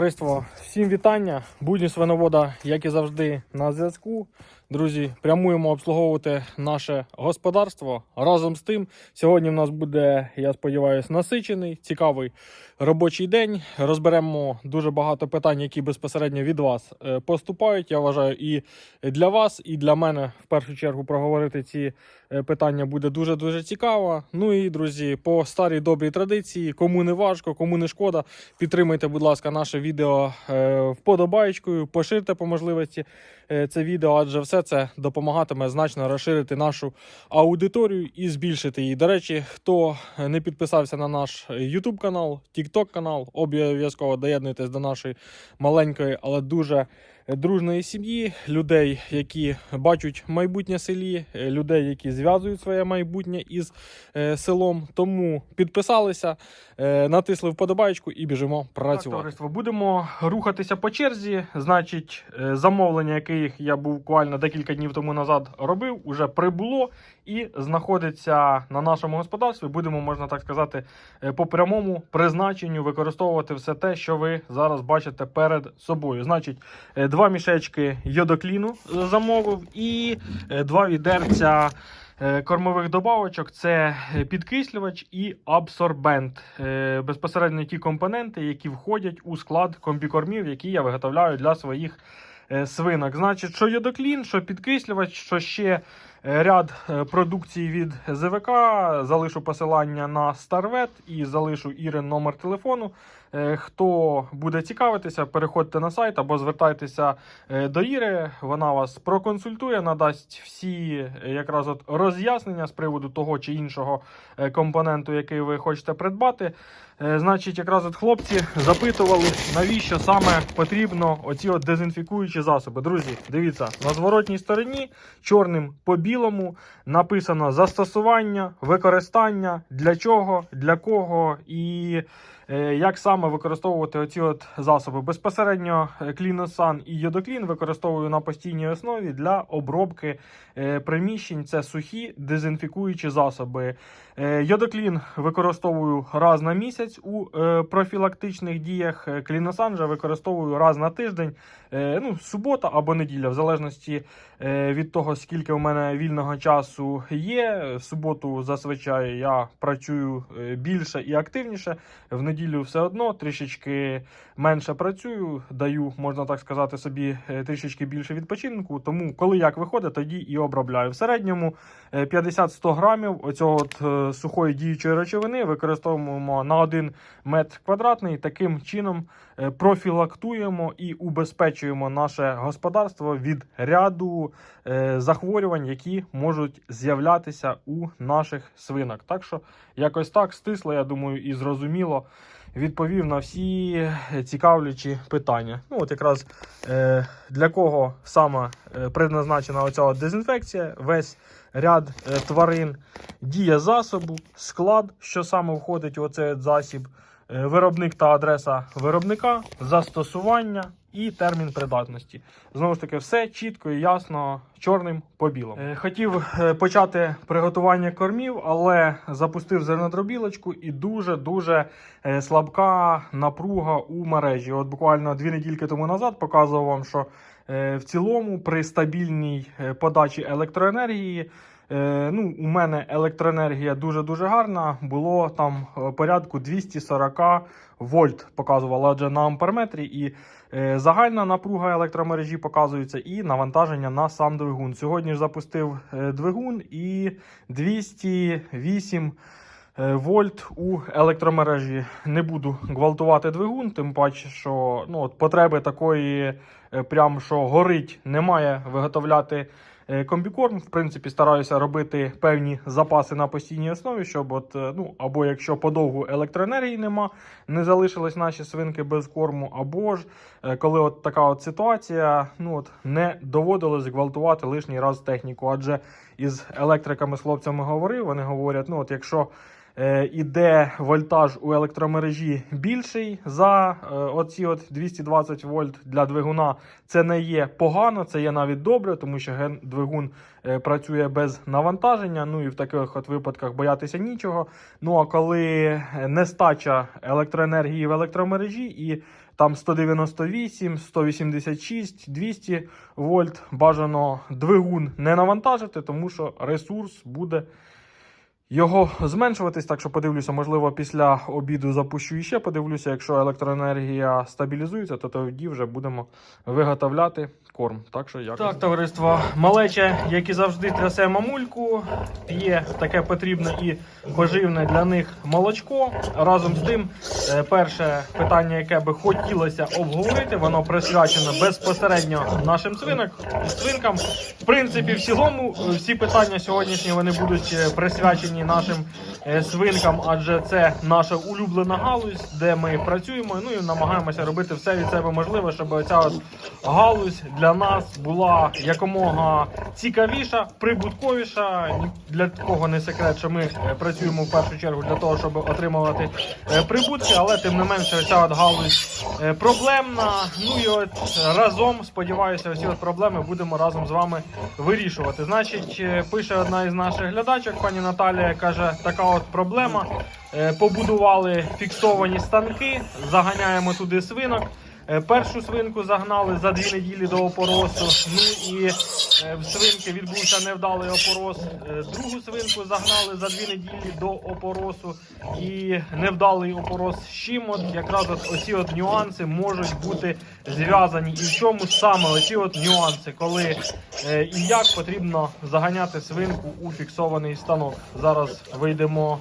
Товариство, всім вітання. Будні свиновода, як і завжди, на зв'язку. Друзі, прямуємо обслуговувати наше господарство. Разом з тим, сьогодні в нас буде, я сподіваюся, насичений, цікавий робочий день. Розберемо дуже багато питань, які безпосередньо від вас е, поступають. Я вважаю, і для вас, і для мене в першу чергу проговорити ці е, питання буде дуже дуже цікаво. Ну і друзі, по старій добрій традиції, кому не важко, кому не шкода, підтримайте, будь ласка, наше відео е, вподобайкою, поширте по можливості це відео, адже все це допомагатиме значно розширити нашу аудиторію і збільшити її. До речі, хто не підписався на наш YouTube канал, TikTok канал, обов'язково доєднуйтесь до нашої маленької, але дуже дружної сім'ї, людей, які бачать майбутнє селі, е, людей, які зв'язують своє майбутнє із е, селом. Тому підписалися, е, натисли вподобайку і біжимо працювати. Так, товариство, будемо рухатися по черзі. Значить, замовлення, яких я буквально декілька днів тому назад робив, уже прибуло і знаходиться на нашому господарстві. Будемо, можна так сказати, по прямому призначенню використовувати все те, що ви зараз бачите перед собою. Значить, е, два мішечки йодокліну замовив і е, два відерця. е, Кормових добавочок це е, підкислювач і абсорбент. Безпосередньо ті компоненти, які входять у склад комбікормів, які я виготовляю для своїх свинок. Значить, що йодоклін, що підкислювач, що ще ряд е, продукції від ЗВК. Залишу посилання на Старвет і залишу Ірин номер телефону. Е, Хто буде цікавитися, переходьте на сайт або звертайтеся е, до Іри. Вона вас проконсультує, надасть всі е, якраз от роз'яснення з приводу того чи іншого е, компоненту, який ви хочете придбати. Е, Значить, якраз от хлопці запитували, навіщо саме потрібно оці от дезінфікуючі засоби. Друзі, дивіться, на зворотній стороні чорним по білому написано застосування, використання, для чого, для кого і як саме використовувати оці от засоби. Безпосередньо е, Кліносан і Йодоклін використовую на постійній основі для обробки е, приміщень. Це сухі дезінфікуючі засоби. Е, Йодоклін використовую раз на місяць у е, профілактичних діях. Е, Кліносан же використовую раз на тиждень, е, ну, субота або неділя, в залежності е, від того, скільки у мене вільного часу є. В суботу зазвичай я працюю е, більше і активніше. В неділю все одно трішечки менше працюю, даю, можна так сказати, собі е, трішечки більше відпочинку. Тому, коли як виходить, тоді і обробляю. В середньому е, 50-100 грамів оцього от е, сухої діючої речовини використовуємо на 1 метр квадратний. Таким чином е, профілактуємо і убезпечуємо наше господарство від ряду е, захворювань, які можуть з'являтися у наших свинок. Так що якось так стисло, я думаю, і зрозуміло відповів на всі цікавлячі питання. Ну, от якраз е, для кого саме е, предназначена оця дезінфекція, весь ряд е, тварин, дія засобу, склад, що саме входить у цей засіб, виробник та адреса виробника, застосування і термін придатності. Знову ж таки, все чітко і ясно, чорним по білому. Е, Хотів е, почати приготування кормів, але запустив зернодробілочку і дуже-дуже е, слабка напруга у мережі. От буквально дві недільки тому назад показував вам, що е, в цілому при стабільній е, подачі електроенергії. Е, ну, у мене електроенергія дуже-дуже гарна. Було там е, порядку 240 вольт показувало адже на амперметрі. І е, загальна напруга електромережі показується, і навантаження на сам двигун. Сьогодні ж запустив двигун і 208 е, вольт у електромережі. Не буду гвалтувати двигун, тим паче, що ну, от потреби такої, прям що горить, немає виготовляти. Е, Комбікорм, в принципі, стараюся робити певні запаси на постійній основі, щоб от, е, ну, або якщо подовгу електроенергії нема, не залишились наші свинки без корму, або ж е, коли от така от ситуація, ну от не доводилось гвалтувати лишній раз техніку. Адже із електриками з хлопцями говорив, вони говорять, ну от якщо іде вольтаж у електромережі більший за е, оці от 220 вольт для двигуна, це не є погано, це є навіть добре, тому що двигун е, працює без навантаження. Ну і в таких от випадках боятися нічого. Ну а коли нестача електроенергії в електромережі і там 198, 186, 200 вольт. Бажано двигун не навантажити, тому що ресурс буде його зменшуватись. Так що подивлюся, можливо, після обіду запущу іще. Подивлюся, якщо електроенергія стабілізується, то тоді вже будемо виготовляти корм. Так що як так, товариство малече, як і завжди, трясе мамульку, п'є таке потрібне і поживне для них молочко. Разом з тим, е, перше питання, яке би хотілося обговорити, воно присвячено безпосередньо нашим свинок, свинкам. В принципі, в цілому, е, всі питання сьогоднішні вони будуть е, присвячені нашим свинкам, адже це наша улюблена галузь, де ми працюємо. Ну і намагаємося робити все від себе можливе, щоб ця от галузь для нас була якомога цікавіша, прибутковіша. Для кого не секрет, що ми е, працюємо в першу чергу для того, щоб отримувати е, прибутки, але тим не менше, ця от галузь е, проблемна. Ну і от разом сподіваюся, всі от проблеми будемо разом з вами вирішувати. Значить, пише одна із наших глядачок, пані Наталія каже, така от проблема. Побудували фіксовані станки, заганяємо туди свинок. Е, Першу свинку загнали за дві неділі до опоросу. Ну і е, в свинки відбувся невдалий опорос. Е, Другу свинку загнали за дві неділі до опоросу. І невдалий опорос з чим. От якраз от оці от нюанси можуть бути зв'язані. І в чому саме оці от нюанси, коли і як потрібно заганяти свинку у фіксований станок. Зараз вийдемо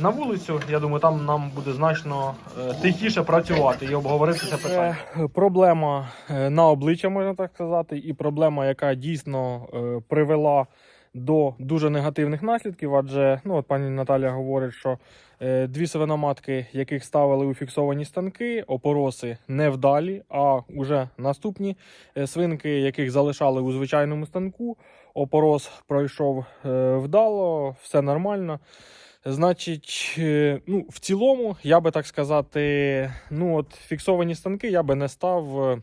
на вулицю. Я думаю, там нам буде значно е, тихіше працювати і обговорити це питання. Проблема е, на обличчя, можна так сказати, і проблема, яка дійсно е, привела до дуже негативних наслідків. Адже ну, от пані Наталя говорить, що е, дві свиноматки, яких ставили у фіксовані станки, опороси невдалі, а уже наступні е, свинки, яких залишали у звичайному станку, опорос пройшов е, вдало, все нормально. Значить, е, ну, в цілому, я би так сказати, ну, от фіксовані станки я би не став е,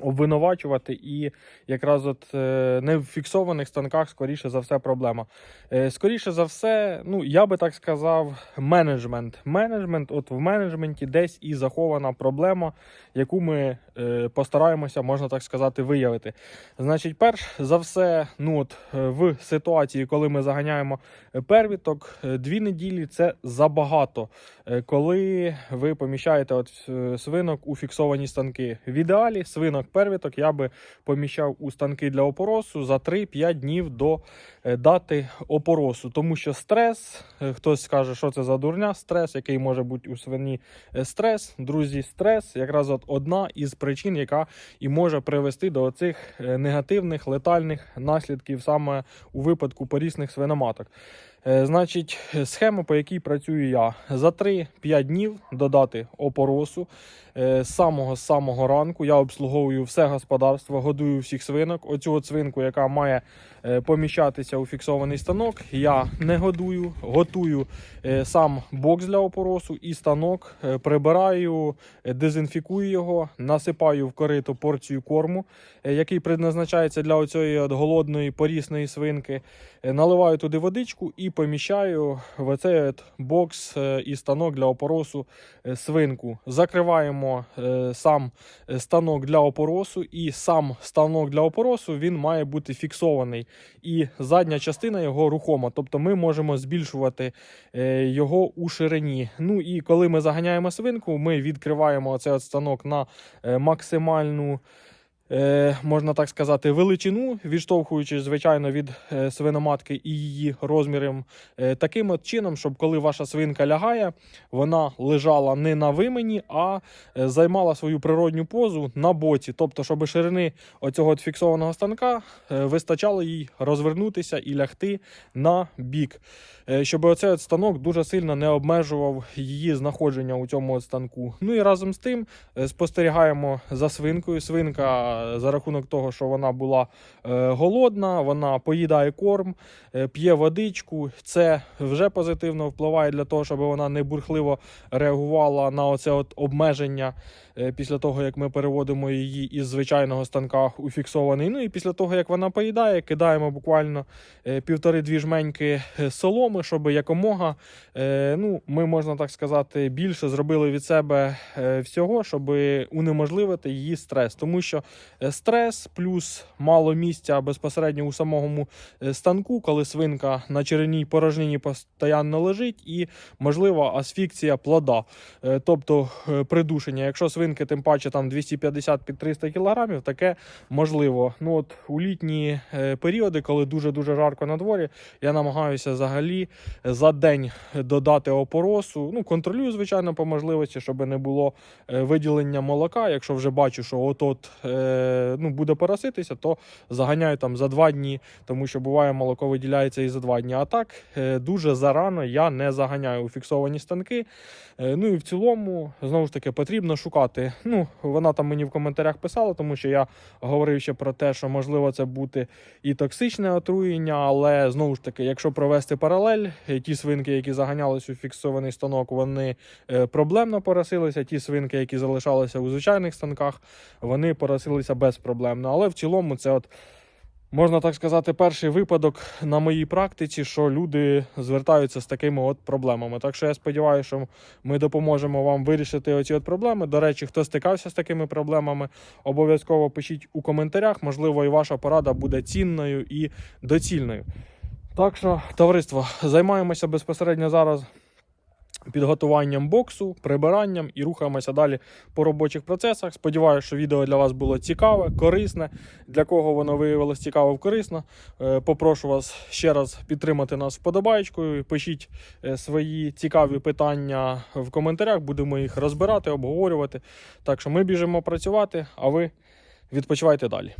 обвинувачувати, і якраз от е, не в фіксованих станках, скоріше за все, проблема. Е, Скоріше за все, ну, я би так сказав, менеджмент. Менеджмент, от в менеджменті десь і захована проблема, яку ми е, постараємося, можна так сказати, виявити. Значить, перш за все, ну от в ситуації, коли ми заганяємо первіток, дві неділі це забагато. Коли ви поміщаєте от свинок у фіксовані станки. В ідеалі свинок первіток я би поміщав у станки для опоросу за 3-5 днів до е, дати опоросу, тому що стрес, е, хтось скаже, що це за дурня, стрес, який може бути у свині е, стрес. Друзі, стрес якраз от одна із причин, яка і може привести до цих негативних летальних наслідків саме у випадку порісних свиноматок. Значить, схема, по якій працюю я, за 3-5 днів додати опоросу. З самого з самого ранку я обслуговую все господарство, годую всіх свинок. Оцю свинку, яка має е, поміщатися у фіксований станок, я не годую, готую е, сам бокс для опоросу і станок, е, прибираю, дезінфікую його, насипаю в корито порцію корму, який предназначається для оцієї голодної порісної свинки. Наливаю туди водичку і поміщаю в оцей от бокс і станок для опоросу свинку. Закриваємо сам станок для опоросу, і сам станок для опоросу він має бути фіксований. І задня частина його рухома. Тобто ми можемо збільшувати е, його у ширині. Ну і коли ми заганяємо свинку, ми відкриваємо цей станок на е, максимальну. Е, можна так сказати, величину, відштовхуючись, звичайно, від е, свиноматки і її розміром, е, таким от чином, щоб коли ваша свинка лягає, вона лежала не на вимені, а займала свою природню позу на боці. Тобто, щоб ширини оцього от фіксованого станка вистачало їй розвернутися і лягти на бік. Щоб оцей от станок дуже сильно не обмежував її знаходження у цьому от станку. Ну і разом з тим спостерігаємо за свинкою. Свинка за рахунок того, що вона була е, голодна, вона поїдає корм, е, п'є водичку. Це вже позитивно впливає для того, щоб вона не бурхливо реагувала на оце от обмеження е, після того, як ми переводимо її із звичайного станка у фіксований. Ну і після того, як вона поїдає, кидаємо буквально півтори-дві жменьки соломи, щоб якомога, ну, ми можна так сказати, більше зробили від себе всього, щоб унеможливити її стрес. Тому що стрес плюс мало місця безпосередньо у самому е, станку, коли свинка на череній порожнині постійно лежить, і можливо асфікція плода, Е, тобто е, придушення. Якщо свинки, тим паче там 250 під 300 кілограмів, таке можливо. Ну от у літні е, періоди, коли дуже дуже жарко на дворі, я намагаюся взагалі за день додати опоросу. Ну контролюю звичайно по можливості, щоб не було е, виділення молока. Якщо вже бачу, що от от е, ну буде пороситися, то заганяю там за два дні, тому що буває молоко виділяється і за два дні. А так е, дуже зарано я не заганяю у фіксовані станки. Е, Ну і в цілому, знову ж таки, потрібно шукати. Ну, вона там мені в коментарях писала, тому що я говорив ще про те, що можливо це бути і токсичне отруєння, але знову ж таки, якщо провести паралель, е, ті свинки, які заганялись у фіксований станок, вони проблемно поросилися. Ті свинки, які залишалися у звичайних станках, вони поросилися безпроблемно. Але в цілому це от. Можна так сказати, перший випадок на моїй практиці, що люди звертаються з такими от проблемами. Так що я сподіваюся, що ми допоможемо вам вирішити оці от проблеми. До речі, хто стикався з такими проблемами, обов'язково пишіть у коментарях. Можливо, і ваша порада буде цінною і доцільною. Так що, товариство, займаємося безпосередньо зараз підготуванням боксу, прибиранням і рухаємося далі по робочих процесах. Сподіваюся, що відео для вас було цікаве, корисне. Для кого воно виявилось цікаво корисно. Е, Попрошу вас ще раз підтримати нас вподобайкою. Пишіть е, свої цікаві питання в коментарях, будемо їх розбирати, обговорювати. Так що ми біжимо працювати, а ви відпочивайте далі.